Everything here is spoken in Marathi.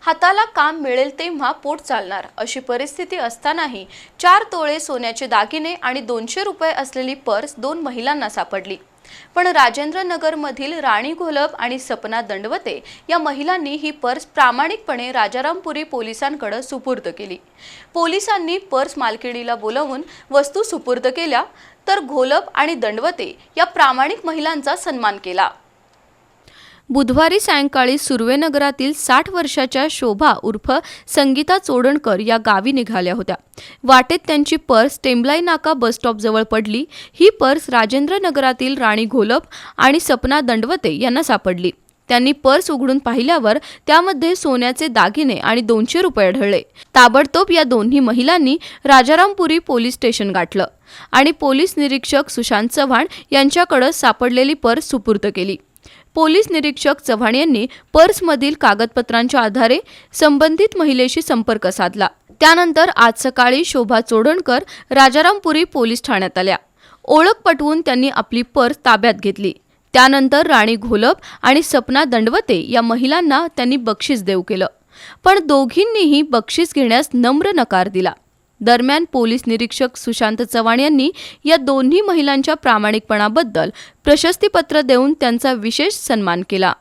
हाताला काम मिळेल तेव्हा पोट चालणार. अशी परिस्थिती असतानाही चार तोळे सोन्याचे दागिने आणि दोनशे रुपये असलेली पर्स दोन महिलांना सापडली. पण राजेंद्रनगरमधील राणी घोलप आणि सपना दंडवते या महिलांनी ही पर्स प्रामाणिकपणे राजारामपुरी पोलिसांकडे सुपूर्द केली. पोलिसांनी पर्स मालकिणीला बोलावून वस्तू सुपूर्द केल्या तर घोलप आणि दंडवते या प्रामाणिक महिलांचा सन्मान केला. बुधवारी सायंकाळी सुर्वेनगरातील साठ वर्षाच्या शोभा उर्फ संगीता चोडणकर या गावी निघाल्या होत्या. वाटेत त्यांची पर्स टेंबलाई नाका बसस्टॉपजवळ पडली. ही पर्स राजेंद्रनगरातील राणी घोलप आणि सपना दंडवते यांना सापडली. त्यांनी पर्स उघडून पाहिल्यावर त्यामध्ये सोन्याचे दागिने आणि दोनशे रुपये आढळले. ताबडतोब या दोन्ही महिलांनी राजारामपुरी पोलीस स्टेशन गाठलं आणि पोलीस निरीक्षक सुशांत चव्हाण यांच्याकडे सापडलेली पर्स सुपूर्द केली. पोलीस निरीक्षक चव्हाण यांनी पर्समधील कागदपत्रांच्या आधारे संबंधित महिलेशी संपर्क साधला. त्यानंतर आज सकाळी शोभा चोडणकर राजारामपुरी पोलीस ठाण्यात आल्या. ओळख पटवून त्यांनी आपली पर्स ताब्यात घेतली. त्यानंतर राणी घोलप आणि सपना दंडवते या महिलांना त्यांनी बक्षीस देऊ केलं. पण दोघींनीही बक्षीस घेण्यास नम्र नकार दिला. दरम्यान पोलीस निरीक्षक सुशांत चव्हाण यांनी या दोन्ही महिलांच्या प्रामाणिकपणाबद्दल प्रशस्तीपत्र देऊन त्यांचा विशेष सन्मान केला.